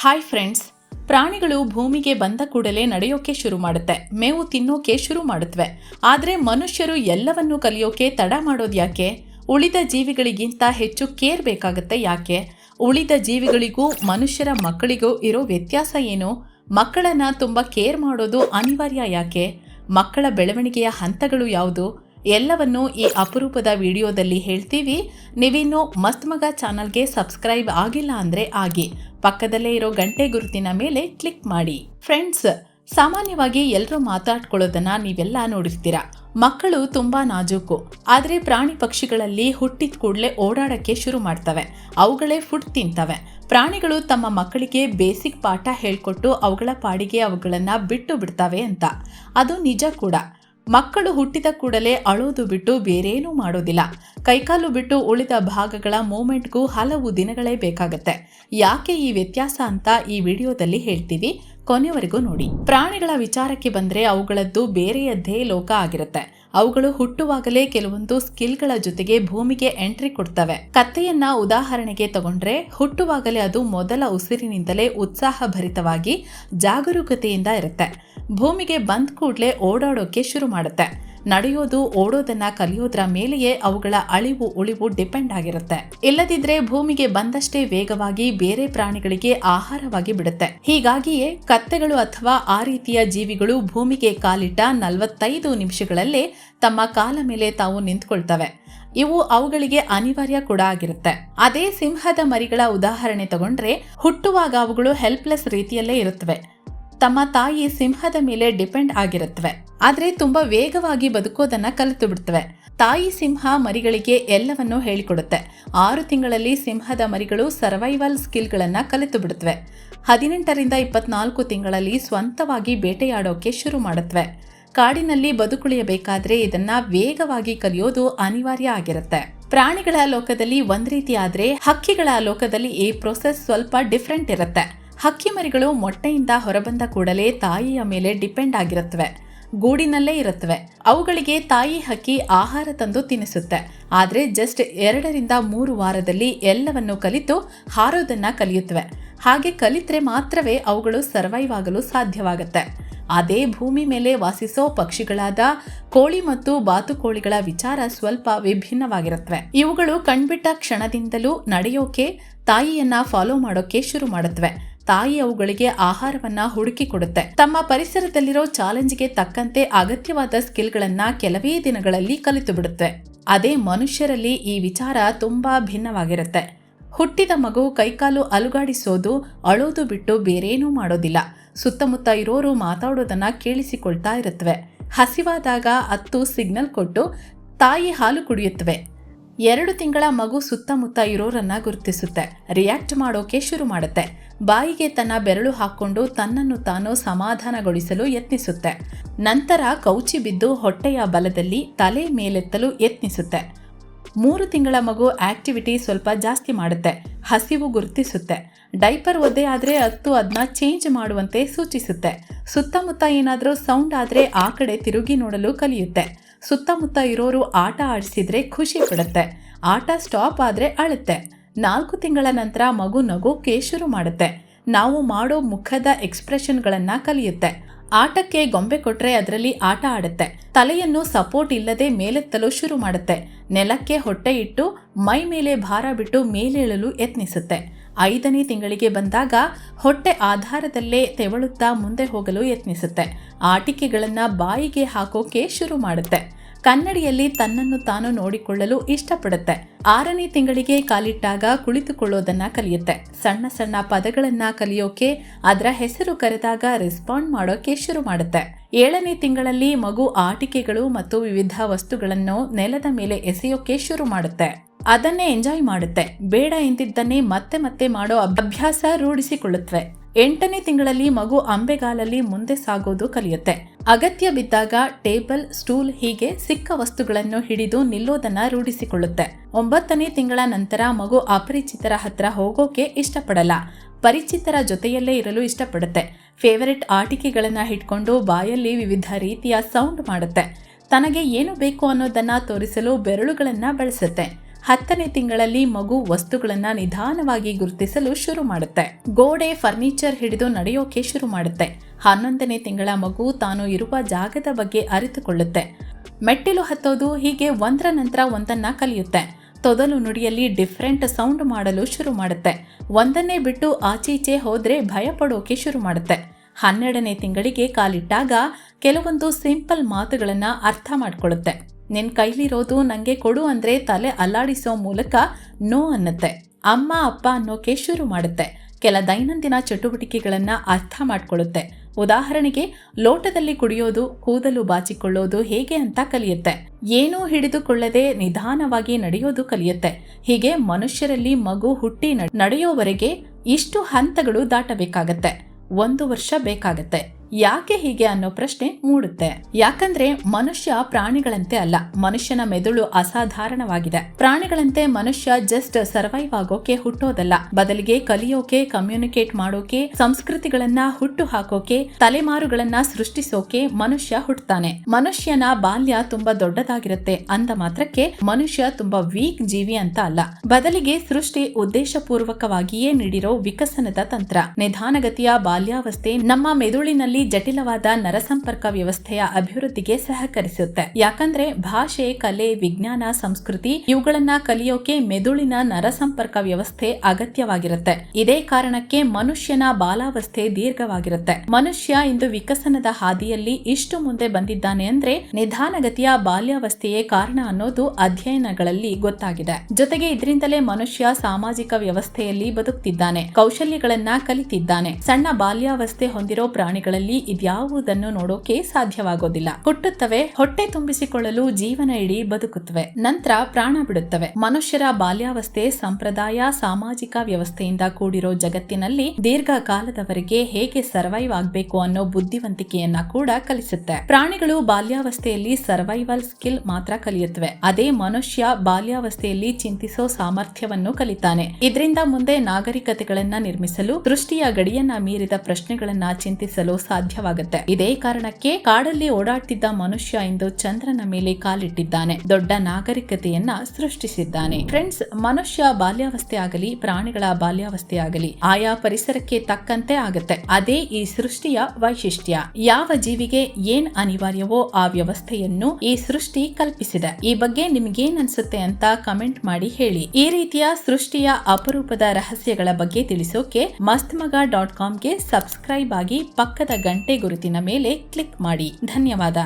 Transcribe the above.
Hi friends ಪ್ರಾಣಿಗಳು ಭೂಮಿಗೆ ಬಂದ ಕೂಡಲೇ ನಡೆಯೋಕೆ ಶುರು ಮಾಡುತ್ತೆ. ಮೇವು ತಿನ್ನೋಕೆ ಶುರು ಮಾಡುತ್ತವೆ ಆದರೆ ಮನುಷ್ಯರು ಎಲ್ಲವನ್ನೂ ಕಲಿಯೋಕೆ ತಡ ಮಾಡೋದು ಯಾಕೆ? ಉಳಿದ ಜೀವಿಗಳಿಗಿಂತ ಹೆಚ್ಚು ಕೇರ್ ಬೇಕಾಗುತ್ತೆ ಯಾಕೆ? ಉಳಿದ ಜೀವಿಗಳಿಗೂ, ಮನುಷ್ಯರ ಮಕ್ಕಳಿಗೂ ಇರೋ ವ್ಯತ್ಯಾಸ ಏನು? ಮಕ್ಕಳನ್ನು ತುಂಬ ಕೇರ್ ಮಾಡೋದು ಅನಿವಾರ್ಯ ಯಾಕೆ? ಮಕ್ಕಳ ಬೆಳವಣಿಗೆಯ ಹಂತಗಳು ಯಾವುದು? ಎಲ್ಲವನ್ನು ಈ ಅಪರೂಪದ ವಿಡಿಯೋದಲ್ಲಿ ಹೇಳ್ತೀವಿ. ನೀವಿನ್ನೂ ಮಸ್ತ್ ಮಗ ಚಾನಲ್ಗೆ ಸಬ್ಸ್ಕ್ರೈಬ್ ಆಗಿಲ್ಲ ಅಂದರೆ ಆಗಿ. ಪಕ್ಕದಲ್ಲೇ ಇರೋ ಗಂಟೆ ಗುರುತಿನ ಮೇಲೆ ಕ್ಲಿಕ್ ಮಾಡಿ. ಫ್ರೆಂಡ್ಸ್, ಸಾಮಾನ್ಯವಾಗಿ ಎಲ್ಲರೂ ಮಾತಾಡ್ಕೊಳ್ಳೋದನ್ನ ನೀವೆಲ್ಲ ನೋಡಿರ್ತೀರ? ಮಕ್ಕಳು ತುಂಬಾ ನಾಜೂಕು. ಆದರೆ ಪ್ರಾಣಿ ಪಕ್ಷಿಗಳಲ್ಲಿ ಹುಟ್ಟಿದ ಕೂಡಲೇ ಓಡಾಡಕ್ಕೆ ಶುರು ಮಾಡ್ತವೆ. ಅವುಗಳೇ ಫುಡ್ ತಿಂತವೆ. ಪ್ರಾಣಿಗಳು ತಮ್ಮ ಮಕ್ಕಳಿಗೆ ಬೇಸಿಕ್ ಪಾಠ ಹೇಳ್ಕೊಟ್ಟು ಅವುಗಳ ಪಾಡಿಗೆ ಅವುಗಳನ್ನು ಬಿಟ್ಟು ಬಿಡ್ತವೆ ಅಂತ. ಅದು ನಿಜ ಕೂಡ. ಮಕ್ಕಳು ಹುಟ್ಟಿದ ಕೂಡಲೇ ಅಳೋದು ಬಿಟ್ಟು ಬೇರೇನೂ ಮಾಡೋದಿಲ್ಲ. ಕೈಕಾಲು ಬಿಟ್ಟು ಉಳಿದ ಭಾಗಗಳ ಮೂಮೆಂಟ್ಗೂ ಹಲವು ದಿನಗಳೇ ಬೇಕಾಗತ್ತೆ. ಯಾಕೆ ಈ ವ್ಯತ್ಯಾಸ ಅಂತ ಈ ವಿಡಿಯೋದಲ್ಲಿ ಹೇಳ್ತೀವಿ. ಕೊನೆವರೆಗೂ ನೋಡಿ. ಪ್ರಾಣಿಗಳ ವಿಚಾರಕ್ಕೆ ಬಂದರೆ ಅವುಗಳದ್ದು ಬೇರೆಯದ್ದೇ ಲೋಕ ಆಗಿರುತ್ತೆ. ಅವುಗಳು ಹುಟ್ಟುವಾಗಲೇ ಕೆಲವೊಂದು ಸ್ಕಿಲ್ಗಳ ಜೊತೆಗೆ ಭೂಮಿಗೆ ಎಂಟ್ರಿ ಕೊಡ್ತವೆ. ಕತ್ತೆಯನ್ನ ಉದಾಹರಣೆಗೆ ತಗೊಂಡ್ರೆ ಹುಟ್ಟುವಾಗಲೇ ಅದು ಮೊದಲ ಉಸಿರಿನಿಂದಲೇ ಉತ್ಸಾಹಭರಿತವಾಗಿ ಜಾಗರೂಕತೆಯಿಂದ ಇರುತ್ತೆ. ಭೂಮಿಗೆ ಬಂದ ಕೂಡಲೇ ಓಡಾಡೋಕೆ ಶುರು ಮಾಡುತ್ತೆ. ನಡೆಯೋದು, ಓಡೋದನ್ನ ಕಲಿಯೋದ್ರ ಮೇಲೆಯೇ ಅವುಗಳ ಅಳಿವು, ಉಳಿವು ಡಿಪೆಂಡ್ ಆಗಿರುತ್ತೆ. ಇಲ್ಲದಿದ್ರೆ ಭೂಮಿಗೆ ಬಂದಷ್ಟೇ ವೇಗವಾಗಿ ಬೇರೆ ಪ್ರಾಣಿಗಳಿಗೆ ಆಹಾರವಾಗಿ ಬಿಡುತ್ತೆ. ಹೀಗಾಗಿಯೇ ಕತ್ತೆಗಳು ಅಥವಾ ಆ ರೀತಿಯ ಜೀವಿಗಳು ಭೂಮಿಗೆ ಕಾಲಿಟ್ಟ ನಲವತ್ತೈದು ನಿಮಿಷಗಳಲ್ಲೇ ತಮ್ಮ ಕಾಲ ಮೇಲೆ ತಾವು ನಿಂತ್ಕೊಳ್ತವೆ. ಇವು ಅವುಗಳಿಗೆ ಅನಿವಾರ್ಯ ಕೂಡ ಆಗಿರುತ್ತೆ. ಅದೇ ಸಿಂಹದ ಮರಿಗಳ ಉದಾಹರಣೆ ತಗೊಂಡ್ರೆ ಹುಟ್ಟುವಾಗ ಅವುಗಳು ಹೆಲ್ಪ್ಲೆಸ್ ರೀತಿಯಲ್ಲೇ ಇರುತ್ತವೆ. ತಮ್ಮ ತಾಯಿ ಸಿಂಹದ ಮೇಲೆ ಡಿಪೆಂಡ್ ಆಗಿರುತ್ತವೆ. ಆದ್ರೆ ತುಂಬಾ ವೇಗವಾಗಿ ಬದುಕೋದನ್ನ ಕಲಿತು ಬಿಡ್ತವೆ. ತಾಯಿ ಸಿಂಹ ಮರಿಗಳಿಗೆ ಎಲ್ಲವನ್ನೂ ಹೇಳಿಕೊಡುತ್ತೆ. ಆರು ತಿಂಗಳಲ್ಲಿ ಸಿಂಹದ ಮರಿಗಳು ಸರ್ವೈವಲ್ ಸ್ಕಿಲ್ಗಳನ್ನ ಕಲಿತು ಬಿಡುತ್ತವೆ. ಹದಿನೆಂಟರಿಂದ ಇಪ್ಪತ್ನಾಲ್ಕು ತಿಂಗಳಲ್ಲಿ ಸ್ವಂತವಾಗಿ ಬೇಟೆಯಾಡೋಕೆ ಶುರು ಮಾಡುತ್ತವೆ. ಕಾಡಿನಲ್ಲಿ ಬದುಕುಳಿಯಬೇಕಾದ್ರೆ ಇದನ್ನ ವೇಗವಾಗಿ ಕಲಿಯೋದು ಅನಿವಾರ್ಯ ಆಗಿರುತ್ತೆ. ಪ್ರಾಣಿಗಳ ಲೋಕದಲ್ಲಿ ಒಂದ್ ರೀತಿ ಆದ್ರೆ ಹಕ್ಕಿಗಳ ಲೋಕದಲ್ಲಿ ಈ ಪ್ರೊಸೆಸ್ ಸ್ವಲ್ಪ ಡಿಫ್ರೆಂಟ್ ಇರುತ್ತೆ. ಹಕ್ಕಿ ಮರಿಗಳು ಮೊಟ್ಟೆಯಿಂದ ಹೊರಬಂದ ಕೂಡಲೇ ತಾಯಿಯ ಮೇಲೆ ಡಿಪೆಂಡ್ ಆಗಿರುತ್ತವೆ, ಗೂಡಿನಲ್ಲೇ ಇರುತ್ತವೆ. ಅವುಗಳಿಗೆ ತಾಯಿ ಹಕ್ಕಿ ಆಹಾರ ತಂದು ತಿನ್ನಿಸುತ್ತೆ ಆದರೆ ಜಸ್ಟ್ ಎರಡರಿಂದ ಮೂರು ವಾರದಲ್ಲಿ ಎಲ್ಲವನ್ನು ಕಲಿತು ಹಾರೋದನ್ನ ಕಲಿಯುತ್ತವೆ. ಹಾಗೆ ಕಲಿತರೆ ಮಾತ್ರವೇ ಅವುಗಳು ಸರ್ವೈವ್ ಆಗಲು ಸಾಧ್ಯವಾಗುತ್ತೆ. ಅದೇ ಭೂಮಿ ಮೇಲೆ ವಾಸಿಸೋ ಪಕ್ಷಿಗಳಾದ ಕೋಳಿ ಮತ್ತು ಬಾತುಕೋಳಿಗಳ ವಿಚಾರ ಸ್ವಲ್ಪ ವಿಭಿನ್ನವಾಗಿರುತ್ತವೆ. ಇವುಗಳು ಕಣ್ಬಿಟ್ಟ ಕ್ಷಣದಿಂದಲೂ ನಡೆಯೋಕೆ, ತಾಯಿಯನ್ನ ಫಾಲೋ ಮಾಡೋಕೆ ಶುರು ಮಾಡುತ್ತವೆ. ತಾಯಿ ಅವುಗಳಿಗೆ ಆಹಾರವನ್ನ ಹುಡುಕಿ ಕೊಡುತ್ತೆ. ತಮ್ಮ ಪರಿಸರದಲ್ಲಿರೋ ಚಾಲೆಂಜ್ಗೆ ತಕ್ಕಂತೆ ಅಗತ್ಯವಾದ ಸ್ಕಿಲ್ಗಳನ್ನ ಕೆಲವೇ ದಿನಗಳಲ್ಲಿ ಕಲಿತು ಬಿಡುತ್ತೆ. ಅದೇ ಮನುಷ್ಯರಲ್ಲಿ ಈ ವಿಚಾರ ತುಂಬಾ ಭಿನ್ನವಾಗಿರುತ್ತೆ. ಹುಟ್ಟಿದ ಮಗು ಕೈಕಾಲು ಅಲುಗಾಡಿಸೋದು, ಅಳೋದು ಬಿಟ್ಟು ಬೇರೇನೂ ಮಾಡೋದಿಲ್ಲ. ಸುತ್ತಮುತ್ತ ಇರೋರು ಮಾತಾಡೋದನ್ನ ಕೇಳಿಸಿಕೊಳ್ತಾ ಇರುತ್ತವೆ ಹಸಿವಾದಾಗ ಅತ್ತು ಸಿಗ್ನಲ್ ಕೊಟ್ಟು ತಾಯಿ ಹಾಲು ಕುಡಿಯುತ್ತವೆ ಎರಡು ತಿಂಗಳ ಮಗು ಸುತ್ತಮುತ್ತ ಇರೋರನ್ನ ಗುರುತಿಸುತ್ತೆ. ರಿಯಾಕ್ಟ್ ಮಾಡೋಕೆ ಶುರು ಮಾಡುತ್ತೆ. ಬಾಯಿಗೆ ತನ್ನ ಬೆರಳು ಹಾಕ್ಕೊಂಡು ತನ್ನನ್ನು ತಾನು ಸಮಾಧಾನಗೊಳಿಸಲು ಯತ್ನಿಸುತ್ತೆ. ನಂತರ ಕೌಚಿ ಬಿದ್ದು ಹೊಟ್ಟೆಯ ಬಲದಲ್ಲಿ ತಲೆ ಮೇಲೆತ್ತಲು ಯತ್ನಿಸುತ್ತೆ. ಮೂರು ತಿಂಗಳ ಮಗು ಆಕ್ಟಿವಿಟಿ ಸ್ವಲ್ಪ ಜಾಸ್ತಿ ಮಾಡುತ್ತೆ. ಹಸಿವು ಗುರುತಿಸುತ್ತೆ. ಡೈಪರ್ ಒದ್ದೆ ಆದರೆ ಹತ್ತು ಅದನ್ನ ಚೇಂಜ್ ಮಾಡುವಂತೆ ಸೂಚಿಸುತ್ತೆ. ಸುತ್ತಮುತ್ತ ಏನಾದರೂ ಸೌಂಡ್ ಆದರೆ ಆ ಕಡೆ ತಿರುಗಿ ನೋಡಲು ಕಲಿಯುತ್ತೆ. ಸುತ್ತಮುತ್ತ ಇರೋರು ಆಟ ಆಡಿಸಿದ್ರೆ ಖುಷಿ ಪಡುತ್ತೆ. ಆಟ ಸ್ಟಾಪ್ ಆದರೆ ಅಳುತ್ತೆ. ನಾಲ್ಕು ತಿಂಗಳ ನಂತರ ಮಗು ನಗೋಕೆ ಶುರು ಮಾಡುತ್ತೆ. ನಾವು ಮಾಡೋ ಮುಖದ ಎಕ್ಸ್ಪ್ರೆಷನ್ಗಳನ್ನು ಕಲಿಯುತ್ತೆ. ಆಟಕ್ಕೆ ಗೊಂಬೆ ಕೊಟ್ರೆ ಅದರಲ್ಲಿ ಆಟ ಆಡುತ್ತೆ. ತಲೆಯನ್ನು ಸಪೋರ್ಟ್ ಇಲ್ಲದೆ ಮೇಲೆತ್ತಲು ಶುರು ಮಾಡುತ್ತೆ. ನೆಲಕ್ಕೆ ಹೊಟ್ಟೆ ಇಟ್ಟು ಮೈ ಮೇಲೆ ಭಾರ ಬಿಟ್ಟು ಮೇಲೇಳಲು ಯತ್ನಿಸುತ್ತೆ. ಐದನೇ ತಿಂಗಳಿಗೆ ಬಂದಾಗ ಹೊಟ್ಟೆ ಆಧಾರದಲ್ಲೇ ತೆವಳುತ್ತಾ ಮುಂದೆ ಹೋಗಲು ಯತ್ನಿಸುತ್ತೆ. ಆಟಿಕೆಗಳನ್ನು ಬಾಯಿಗೆ ಹಾಕೋಕೆ ಶುರು ಮಾಡುತ್ತೆ. ಕನ್ನಡಿಯಲ್ಲಿ ತನ್ನನ್ನು ತಾನು ನೋಡಿಕೊಳ್ಳಲು ಇಷ್ಟಪಡುತ್ತೆ. ಆರನೇ ತಿಂಗಳಿಗೆ ಕಾಲಿಟ್ಟಾಗ ಕುಳಿತುಕೊಳ್ಳೋದನ್ನ ಕಲಿಯುತ್ತೆ. ಸಣ್ಣ ಸಣ್ಣ ಪದಗಳನ್ನ ಕಲಿಯೋಕೆ, ಅದರ ಹೆಸರು ಕರೆದಾಗ ರೆಸ್ಪಾಂಡ್ ಮಾಡೋಕೆ ಶುರು ಮಾಡುತ್ತೆ. ಏಳನೇ ತಿಂಗಳಲ್ಲಿ ಮಗು ಆಟಿಕೆಗಳು ಮತ್ತು ವಿವಿಧ ವಸ್ತುಗಳನ್ನು ನೆಲದ ಮೇಲೆ ಎಸೆಯೋಕೆ ಶುರು ಮಾಡುತ್ತೆ. ಅದನ್ನೇ ಎಂಜಾಯ್ ಮಾಡುತ್ತೆ. ಬೇಡ ಎಂದಿದ್ದನ್ನೇ ಮತ್ತೆ ಮತ್ತೆ ಮಾಡೋ ಅಭ್ಯಾಸ ರೂಢಿಸಿಕೊಳ್ಳುತ್ತವೆ ಎಂಟನೇ ತಿಂಗಳಲ್ಲಿ ಮಗು ಅಂಬೆಗಾಲಲ್ಲಿ ಮುಂದೆ ಸಾಗೋದು ಕಲಿಯುತ್ತೆ. ಅಗತ್ಯ ಬಿದ್ದಾಗ ಟೇಬಲ್, ಸ್ಟೂಲ್ ಹೀಗೆ ಸಿಕ್ಕ ವಸ್ತುಗಳನ್ನು ಹಿಡಿದು ನಿಲ್ಲೋದನ್ನ ರೂಢಿಸಿಕೊಳ್ಳುತ್ತೆ. ಒಂಬತ್ತನೇ ತಿಂಗಳ ನಂತರ ಮಗು ಅಪರಿಚಿತರ ಹತ್ರ ಹೋಗೋಕೆ ಇಷ್ಟಪಡಲ್ಲ. ಪರಿಚಿತರ ಜೊತೆಯಲ್ಲೇ ಇರಲು ಇಷ್ಟಪಡುತ್ತೆ. ಫೇವರೆಟ್ ಆಟಿಕೆಗಳನ್ನ ಹಿಡ್ಕೊಂಡು ಬಾಯಲ್ಲಿ ವಿವಿಧ ರೀತಿಯ ಸೌಂಡ್ ಮಾಡುತ್ತೆ. ತನಗೆ ಏನು ಬೇಕು ಅನ್ನೋದನ್ನ ತೋರಿಸಲು ಬೆರಳುಗಳನ್ನ ಬಳಸುತ್ತೆ. ಹತ್ತನೇ ತಿಂಗಳಲ್ಲಿ ಮಗು ವಸ್ತುಗಳನ್ನ ನಿಧಾನವಾಗಿ ಗುರುತಿಸಲು ಶುರು ಮಾಡುತ್ತೆ. ಗೋಡೆ, ಫರ್ನಿಚರ್ ಹಿಡಿದು ನಡೆಯೋಕೆ ಶುರು ಮಾಡುತ್ತೆ. ಹನ್ನೊಂದನೇ ತಿಂಗಳ ಮಗು ತಾನು ಇರುವ ಜಾಗದ ಬಗ್ಗೆ ಅರಿತುಕೊಳ್ಳುತ್ತೆ. ಮೆಟ್ಟಿಲು ಹತ್ತೋದು ಹೀಗೆ ಒಂದರ ನಂತರ ಒಂದನ್ನ ಕಲಿಯುತ್ತೆ. ತೊದಲು ನುಡಿಯಲ್ಲಿ ಡಿಫ್ರೆಂಟ್ ಸೌಂಡ್ ಮಾಡಲು ಶುರು ಮಾಡುತ್ತೆ. ಒಂದನ್ನೇ ಬಿಟ್ಟು ಆಚೀಚೆ ಹೋದ್ರೆ ಭಯ ಪಡೋಕೆ ಶುರು ಮಾಡುತ್ತೆ. ಹನ್ನೆರಡನೇ ತಿಂಗಳಿಗೆ ಕಾಲಿಟ್ಟಾಗ ಕೆಲವೊಂದು ಸಿಂಪಲ್ ಮಾತುಗಳನ್ನು ಅರ್ಥ ಮಾಡ್ಕೊಳ್ಳುತ್ತೆ. ನಿನ್ನ ಕೈಲಿರೋದು ನನಗೆ ಕೊಡು ಅಂದರೆ ತಲೆ ಅಲ್ಲಾಡಿಸೋ ಮೂಲಕ ನೋ ಅನ್ನತ್ತೆ. ಅಮ್ಮ, ಅಪ್ಪ ಅನ್ನೋಕೆ ಶುರು ಮಾಡುತ್ತೆ. ಕೆಲ ದೈನಂದಿನ ಚಟುವಟಿಕೆಗಳನ್ನು ಅರ್ಥ ಮಾಡಿಕೊಳ್ಳುತ್ತೆ. ಉದಾಹರಣೆಗೆ, ಲೋಟದಲ್ಲಿ ಕುಡಿಯೋದು, ಕೂದಲು ಬಾಚಿಕೊಳ್ಳೋದು ಹೇಗೆ ಅಂತ ಕಲಿಯುತ್ತೆ. ಏನೂ ಹಿಡಿದುಕೊಳ್ಳದೆ ನಿಧಾನವಾಗಿ ನಡೆಯೋದು ಕಲಿಯುತ್ತೆ. ಹೀಗೆ ಮನುಷ್ಯರಲ್ಲಿ ಮಗು ಹುಟ್ಟಿ ನಡೆಯೋವರೆಗೆ ಇಷ್ಟು ಹಂತಗಳು ದಾಟಬೇಕಾಗತ್ತೆ. ಒಂದು ವರ್ಷ ಬೇಕಾಗತ್ತೆ. ಯಾಕೆ ಹೀಗೆ ಅನ್ನೋ ಪ್ರಶ್ನೆ ಮೂಡುತ್ತೆ. ಯಾಕಂದ್ರೆ ಮನುಷ್ಯ ಪ್ರಾಣಿಗಳಂತೆ ಅಲ್ಲ, ಮನುಷ್ಯನ ಮೆದುಳು ಅಸಾಧಾರಣವಾಗಿದೆ. ಪ್ರಾಣಿಗಳಂತೆ ಮನುಷ್ಯ ಜಸ್ಟ್ ಸರ್ವೈವ್ ಆಗೋಕೆ ಹುಟ್ಟೋದಲ್ಲ, ಬದಲಿಗೆ ಕಲಿಯೋಕೆ ಕಮ್ಯುನಿಕೇಟ್ ಮಾಡೋಕೆ, ಸಂಸ್ಕೃತಿಗಳನ್ನ ಹುಟ್ಟು ಹಾಕೋಕೆ, ತಲೆಮಾರುಗಳನ್ನ ಸೃಷ್ಟಿಸೋಕೆ ಮನುಷ್ಯ ಹುಟ್ಟುತ್ತಾನೆ ಮನುಷ್ಯನ ಬಾಲ್ಯ ತುಂಬಾ ದೊಡ್ಡದಾಗಿರುತ್ತೆ ಅಂದ ಮಾತ್ರಕ್ಕೆ ಮನುಷ್ಯ ತುಂಬಾ ವೀಕ್ ಜೀವಿ ಅಂತ ಅಲ್ಲ. ಬದಲಿಗೆ ಸೃಷ್ಟಿ ಉದ್ದೇಶಪೂರ್ವಕವಾಗಿಯೇ ನೀಡಿರೋ ವಿಕಸನದ ತಂತ್ರ. ನಿಧಾನಗತಿಯ ಬಾಲ್ಯಾವಸ್ಥೆ ನಮ್ಮ ಮೆದುಳಿನಲ್ಲಿ ಜಟಿಲವಾದ ನರಸಂಪರ್ಕ ವ್ಯವಸ್ಥೆಯ ಅಭಿವೃದ್ಧಿಗೆ ಸಹಕರಿಸುತ್ತೆ. ಯಾಕಂದ್ರೆ ಭಾಷೆ, ಕಲೆ, ವಿಜ್ಞಾನ, ಸಂಸ್ಕೃತಿ ಇವುಗಳನ್ನ ಕಲಿಯೋಕೆ ಮೆದುಳಿನ ನರಸಂಪರ್ಕ ವ್ಯವಸ್ಥೆ ಅಗತ್ಯವಾಗಿರುತ್ತೆ. ಇದೇ ಕಾರಣಕ್ಕೆ ಮನುಷ್ಯನ ಬಾಲಾವಸ್ಥೆ ದೀರ್ಘವಾಗಿರುತ್ತೆ. ಮನುಷ್ಯ ಇಂದು ವಿಕಸನದ ಹಾದಿಯಲ್ಲಿ ಇಷ್ಟು ಮುಂದೆ ಬಂದಿದ್ದಾನೆ ಅಂದ್ರೆ ನಿಧಾನಗತಿಯ ಬಾಲ್ಯಾವಸ್ಥೆಯೇ ಕಾರಣ ಅನ್ನೋದು ಅಧ್ಯಯನಗಳಲ್ಲಿ ಗೊತ್ತಾಗಿದೆ. ಜೊತೆಗೆ ಇದರಿಂದಲೇ ಮನುಷ್ಯ ಸಾಮಾಜಿಕ ವ್ಯವಸ್ಥೆಯಲ್ಲಿ ಬದುಕ್ತಿದ್ದಾನೆ, ಕೌಶಲ್ಯಗಳನ್ನ ಕಲಿತಿದ್ದಾನೆ. ಸಣ್ಣ ಬಾಲ್ಯಾವಸ್ಥೆ ಹೊಂದಿರೋ ಪ್ರಾಣಿಗಳಲ್ಲಿ ಇದ್ಯಾವುದನ್ನು ನೋಡೋಕೆ ಸಾಧ್ಯವಾಗೋದಿಲ್ಲ. ಹುಟ್ಟುತ್ತವೆ ಹೊಟ್ಟೆ ತುಂಬಿಸಿಕೊಳ್ಳಲು ಜೀವನ ಇಡೀ ಬದುಕುತ್ತವೆ. ನಂತರ ಪ್ರಾಣ ಬಿಡುತ್ತವೆ. ಮನುಷ್ಯರ ಬಾಲ್ಯಾವಸ್ಥೆ, ಸಂಪ್ರದಾಯ, ಸಾಮಾಜಿಕ ವ್ಯವಸ್ಥೆಯಿಂದ ಕೂಡಿರೋ ಜಗತ್ತಿನಲ್ಲಿ ದೀರ್ಘಕಾಲದವರೆಗೆ ಹೇಗೆ ಸರ್ವೈವ್ ಆಗಬೇಕು ಅನ್ನೋ ಬುದ್ಧಿವಂತಿಕೆಯನ್ನ ಕೂಡ ಕಲಿಸುತ್ತೆ. ಪ್ರಾಣಿಗಳು ಬಾಲ್ಯಾವಸ್ಥೆಯಲ್ಲಿ ಸರ್ವೈವಲ್ ಸ್ಕಿಲ್ ಮಾತ್ರ ಕಲಿಯುತ್ತವೆ. ಅದೇ ಮನುಷ್ಯ ಬಾಲ್ಯಾವಸ್ಥೆಯಲ್ಲಿ ಚಿಂತಿಸೋ ಸಾಮರ್ಥ್ಯವನ್ನು ಕಲಿತಾನೆ. ಇದರಿಂದ ಮುಂದೆ ನಾಗರಿಕತೆಗಳನ್ನ ನಿರ್ಮಿಸಲು, ದೃಷ್ಟಿಯ ಗಡಿಯನ್ನ ಮೀರಿದ ಪ್ರಶ್ನೆಗಳನ್ನ ಚಿಂತಿಸಲು ಸಾಧ್ಯವಾಗುತ್ತೆ. ಇದೇ ಕಾರಣಕ್ಕೆ ಕಾಡಲ್ಲಿ ಓಡಾಡ್ತಿದ್ದ ಮನುಷ್ಯ ಇಂದು ಚಂದ್ರನ ಮೇಲೆ ಕಾಲಿಟ್ಟಿದ್ದಾನೆ. ದೊಡ್ಡ ನಾಗರಿಕತೆಯನ್ನ ಸೃಷ್ಟಿಸಿದ್ದಾನೆ. ಫ್ರೆಂಡ್ಸ್ ಮನುಷ್ಯ ಬಾಲ್ಯಾವಸ್ಥೆ ಆಗಲಿ, ಪ್ರಾಣಿಗಳ ಬಾಲ್ಯಾವಸ್ಥೆ ಆಗಲಿ, ಆಯಾ ಪರಿಸರಕ್ಕೆ ತಕ್ಕಂತೆ ಆಗುತ್ತೆ. ಅದೇ ಈ ಸೃಷ್ಟಿಯ ವೈಶಿಷ್ಟ್ಯ. ಯಾವ ಜೀವಿಗೆ ಏನ್ ಅನಿವಾರ್ಯವೋ ಆ ವ್ಯವಸ್ಥೆಯನ್ನು ಈ ಸೃಷ್ಟಿ ಕಲ್ಪಿಸಿದೆ. ಈ ಬಗ್ಗೆ ನಿಮ್ಗೇನ್ ಅನ್ಸುತ್ತೆ ಅಂತ ಕಮೆಂಟ್ ಮಾಡಿ ಹೇಳಿ. ಈ ರೀತಿಯ ಸೃಷ್ಟಿಯ ಅಪರೂಪದ ರಹಸ್ಯಗಳ ಬಗ್ಗೆ ತಿಳಿಸೋಕೆ ಮಸ್ತ್ ಮಗ ಡಾಟ್ ಕಾಮ್ಗೆ ಸಬ್ಸ್ಕ್ರೈಬ್ ಆಗಿ ಪಕ್ಕದ ಗಂಟೆ ಗುರುತಿನ ಮೇಲೆ ಕ್ಲಿಕ್ ಮಾಡಿ. ಧನ್ಯವಾದ.